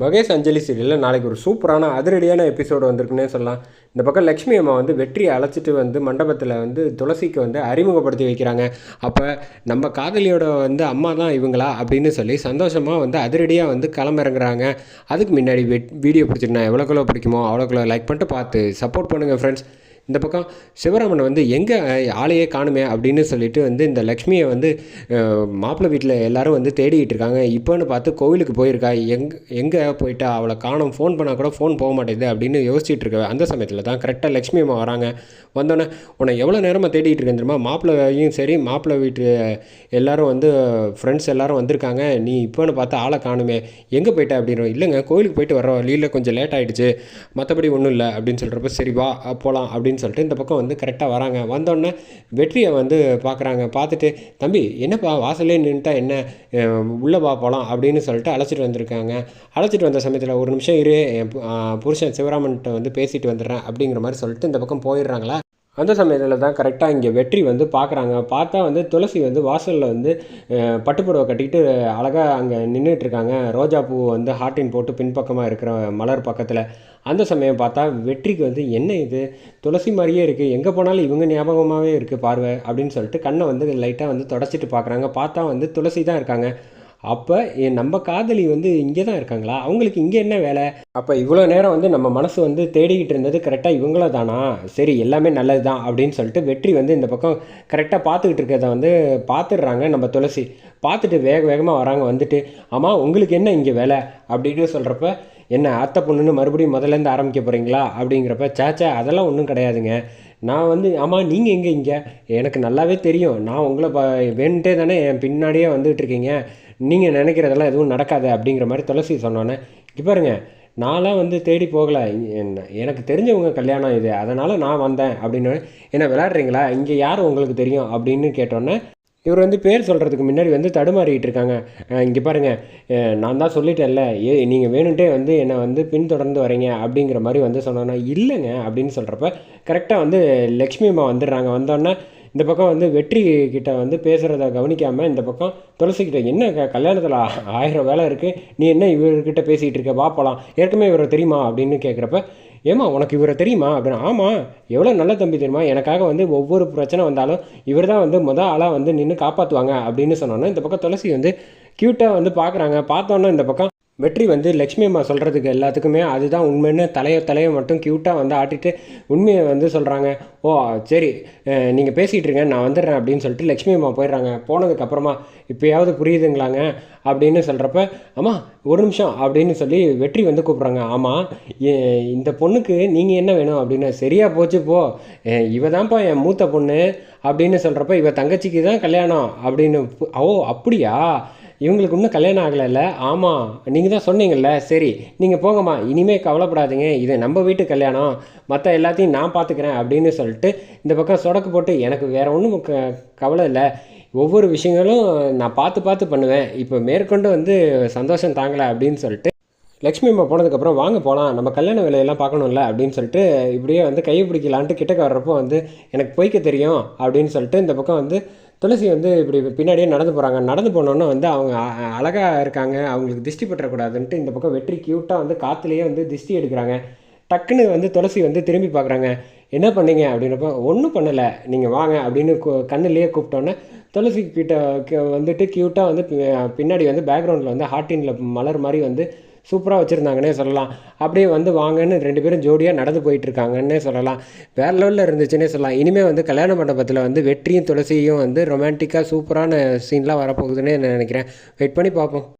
மகேஷ் அஞ்சலி சீரியலில் நாளைக்கு ஒரு சூப்பரான அதிரடியான எபிசோடு வந்திருக்குன்னே சொல்லலாம். இந்த பக்கம் லக்ஷ்மி அம்மா வந்து வெற்றியை அழைச்சிட்டு வந்து மண்டபத்தில் வந்து துளசிக்கு வந்து அறிமுகப்படுத்தி வைக்கிறாங்க. அப்போ நம்ம காதலியோட வந்து அம்மா தான் இவங்களா அப்படின்னு சொல்லி சந்தோஷமாக வந்து அதிரடியாக வந்து களமிறங்குறாங்க. அதுக்கு முன்னாடி வீடியோ பிடிச்சிருந்தா எவ்வளோக்குள்ளோ பிடிக்குமோ அவ்வளோக்குள்ள லைக் பண்ணிட்டு பார்த்து சப்போர்ட் பண்ணுங்கள் ஃப்ரெண்ட்ஸ் இந்த பக்கம் சிவராமன் வந்து எங்கே ஆளையே காணுமே? அப்படின்னு சொல்லிட்டு வந்து இந்த லக்ஷ்மியை வந்து மாப்பிள்ளை வீட்டில் எல்லாரும் வந்து தேடிக்கிட்டு இருக்காங்க. இப்போன்னு பார்த்து கோவிலுக்கு போயிருக்கா? எங் எங்கே போயிட்டா? அவளை காணும். ஃபோன் பண்ணால் கூட ஃபோன் போக மாட்டேங்குது அப்படின்னு யோசிச்சுட்டு இருக்க அந்த சமயத்தில் தான் கரெக்டாக லக்ஷ்மி அம்மா வராங்க. வந்தோடனே உன்னை எவ்வளோ நேரமாக தேடிட்டு இருக்கேன் தெரியுமா? மாப்பிள்ளையும் சரி மாப்பிள்ளை வீட்டு எல்லாரும் வந்து ஃப்ரெண்ட்ஸ் எல்லாரும் வந்திருக்காங்க. நீ இப்போன்னு பார்த்து ஆளை காணுமே. எங்கே போயிட்ட? அப்படின்னு இல்லைங்க கோவிலுக்கு போயிட்டு வர்றோம். லீவில் கொஞ்சம் லேட் ஆகிடுச்சு மற்றபடி ஒன்றும் இல்லை. அப்படின்னு சொல்கிறப்ப சரி வா போகலாம் அப்படின்னு அப்படின்னு சொல்லிட்டு இந்த பக்கம் வந்து கரெக்டாக வராங்க. வந்தோடனே வெற்றியை வந்து பார்க்குறாங்க. பார்த்துட்டு தம்பி என்னப்பா வாசலே நின்றுட்டா என்ன? உள்ளே வா போகலாம் அப்படின்னு சொல்லிட்டு அழைச்சிட்டு வந்திருக்காங்க. அழைச்சிட்டு வந்த சமயத்தில் ஒரு நிமிஷம் இரு என் புருஷன் சிவராமன்கிட்ட வந்து பேசிட்டு வந்துடுறேன் அப்படிங்கிற மாதிரி சொல்லிட்டு இந்த பக்கம் போயிடுறாங்களா? அந்த சமயத்தில் தான் கரெக்டாக இங்கே வெற்றி வந்து பார்க்குறாங்க பார்த்தா வந்து துளசி வந்து வாசலில் வந்து பட்டுப்புடவை கட்டிக்கிட்டு அழகாக அங்கே நின்றுட்டுருக்காங்க ரோஜா பூ வந்து ஹார்ட்டின் போட்டு பின்பக்கமாக இருக்கிற மலர் பக்கத்தில். அந்த சமயம் பார்த்தா வெற்றிக்கு வந்து என்ன இது? துளசி மாதிரியே இருக்குது எங்கே போனாலும் இவங்க ஞாபகமாகவே இருக்குது பார்வை அப்படின்னு சொல்லிட்டு கண்ணை வந்து லைட்டாக வந்து தொடச்சிட்டு பார்க்குறாங்க பார்த்தா வந்து துளசி தான் இருக்காங்க. அப்போ நம்ம காதலி வந்து இங்கே தான் இருக்காங்களா? அவங்களுக்கு இங்கே என்ன வேலை? அப்போ இவ்வளோ நேரம் வந்து நம்ம மனசு வந்து தேடிக்கிட்டு இருந்தது கரெக்டாக இவங்கள தானா? சரி எல்லாமே நல்லது தான் அப்படின்னு சொல்லிட்டு வெற்றி வந்து இந்த பக்கம் கரெக்டாக பார்த்துக்கிட்டு இருக்கிறத வந்து பார்த்துடுறாங்க நம்ம துளசி. பார்த்துட்டு வேக வேகமாக வராங்க வந்துட்டு ஆமாம் உங்களுக்கு என்ன இங்கே வேலை? அப்படின்னு சொல்கிறப்ப என்ன அத்தை பொண்ணுன்னு மறுபடியும் முதலேருந்து ஆரம்பிக்க போகிறீங்களா அப்படிங்கிறப்ப சேச்சா அதெல்லாம் ஒன்றும் கிடையாதுங்க. நான் வந்து ஆமாம் நீங்கள் எங்கே இங்கே? எனக்கு நல்லாவே தெரியும். நான் உங்களை ப வேணுன்ட்டே தானே என் பின்னாடியே வந்துகிட்டு இருக்கீங்க. நீங்கள் நினைக்கிறதெல்லாம் எதுவும் நடக்காது அப்படிங்கிற மாதிரி துளசி சொன்னோன்னே பாருங்க நான்லாம் வந்து தேடி போகலை. எனக்கு தெரிஞ்சவங்க கல்யாணம் இது அதனால் நான் வந்தேன் அப்படின்னு என்ன விளையாடுறீங்களா? இங்கே யார் உங்களுக்கு தெரியும் அப்படின்னு கேட்டோன்னே இவர் வந்து பேர் சொல்கிறதுக்கு முன்னாடி வந்து தடுமாறிக்கிட்டு இருக்காங்க. இங்கே பாருங்கள் நான் தான் சொல்லிட்டேன்ல ஏ நீங்கள் வேணுன்ட்டே வந்து என்னை வந்து பின்தொடர்ந்து வரீங்க அப்படிங்கிற மாதிரி வந்து சொன்னோன்னா இல்லைங்க அப்படின்னு சொல்கிறப்ப கரெக்டாக வந்து லக்ஷ்மி அம்மா வந்துடுறாங்க. வந்தோடனே இந்த பக்கம் வந்து வெற்றி கிட்ட வந்து பேசுகிறத கவனிக்காமல் இந்த பக்கம் துளசிக்கிட்ட என்ன க கல்யாணத்தில் ஆயிரம் வேலை இருக்குது நீ என்ன இவர்கிட்ட பேசிகிட்டு இருக்க? வா போகலாம் ஏற்கனவே இவரை தெரியுமா? அப்படின்னு கேட்குறப்ப ஏமா உனக்கு இவரை தெரியுமா? அப்படின்னு ஆமாம் எவ்வளோ நல்ல தம்பி தெரியுமா? எனக்காக வந்து ஒவ்வொரு பிரச்சனை வந்தாலும் இவர் தான் வந்து மொதல் ஆளாக வந்து நின்று காப்பாற்றுவாங்க அப்படின்னு சொன்னோன்னே இந்த பக்கம் துளசி வந்து க்யூட்டாக வந்து பார்க்குறாங்க பார்த்தோன்னே இந்த பக்கம் வெற்றி வந்து லக்ஷ்மி அம்மா சொல்கிறதுக்கு எல்லாத்துக்குமே அதுதான் உண்மைன்னு தலையை தலையை மட்டும் க்யூட்டாக வந்து ஆட்டிட்டு உண்மையை வந்து சொல்கிறாங்க ஓ சரி நீங்கள் பேசிகிட்டு இருங்க நான் வந்துடுறேன் அப்படின்னு சொல்லிட்டு லக்ஷ்மி அம்மா போயிடுறாங்க. போனதுக்கப்புறமா இப்போயாவது புரியுதுங்களாங்க? அப்படின்னு சொல்கிறப்ப அம்மா ஒரு நிமிஷம் அப்படின்னு சொல்லி வெற்றி வந்து கூப்பிட்றாங்க. ஆமாம் இந்த பொண்ணுக்கு நீங்கள் என்ன வேணும்? அப்படின்னு சரியாக போச்சு போ. இவ தான்ப்பா என் மூத்த பொண்ணு அப்படின்னு சொல்கிறப்ப இவ தங்கச்சிக்கு தான் கல்யாணம் அப்படின்னு ஓ அப்படியா? இவங்களுக்கு இன்னும் கல்யாணம் ஆகலைல்ல? ஆமாம் நீங்கள் தான் சொன்னீங்கல்ல. சரி நீங்கள் போங்கம்மா. இனிமேல் கவலைப்படாதீங்க. இது நம்ம வீட்டு கல்யாணம். மற்ற எல்லாத்தையும் நான் பார்த்துக்கிறேன் அப்படின்னு சொல்லிட்டு இந்த பக்கம் சொடக்கு போட்டு எனக்கு வேறு ஒன்றும் க கவலை இல்லை. ஒவ்வொரு விஷயங்களும் நான் பார்த்து பார்த்து பண்ணுவேன். இப்போ மேற்கொண்டு வந்து சந்தோஷம் தாங்கலை அப்படின்னு சொல்லிட்டு லக்ஷ்மி அம்மா போனதுக்கப்புறம் வாங்க போகலாம் நம்ம கல்யாண வேலையெல்லாம் பார்க்கணும்ல அப்படின்னு சொல்லிட்டு இப்படியே வந்து கையை பிடிக்கலான்ட்டு கிட்டக்க வர்றப்போ வந்து எனக்கு பொய்க்க தெரியும் அப்படின்னு சொல்லிட்டு இந்த பக்கம் வந்து துளசி வந்து இப்படி பின்னாடியே நடந்து போகிறாங்க நடந்து போனோன்னே வந்து அவங்க அழகாக இருக்காங்க. அவங்களுக்கு திஷ்டி பற்றக்கூடாதுன்ட்டு இந்த பக்கம் வெற்றி க்யூட்டாக வந்து காற்றுலேயே வந்து திஷ்டி எடுக்கிறாங்க. டக்குன்னு வந்து துளசி வந்து திரும்பி பார்க்குறாங்க. என்ன பண்ணீங்க? அப்படின்றப்ப ஒன்றும் பண்ணலை. நீங்கள் வாங்க அப்படின்னு கண்ணுலேயே கூப்பிட்டோன்னே துளசி கிட்ட வந்துட்டு க்யூட்டாக வந்து பின்னாடி வந்து பேக்ரவுண்டில் வந்து ஹார்டினில் மலர் மாதிரி வந்து சூப்பராக வச்சுருந்தாங்கன்னே சொல்லலாம். அப்படியே வந்து வாங்கன்னு ரெண்டு பேரும் ஜோடியாக நடந்து போயிட்டுருக்காங்கன்னே சொல்லலாம். வேறு லெவலில் இருந்துச்சுன்னே சொல்லலாம். இனிமேல் வந்து கல்யாண மண்டபத்தில் வந்து வெற்றியும் துளசியும் வந்து ரொமான்டிக்காக சூப்பரான சீன்லாம் வரப்போகுதுன்னு நினைக்கிறேன். வெயிட் பண்ணி பார்ப்போம்.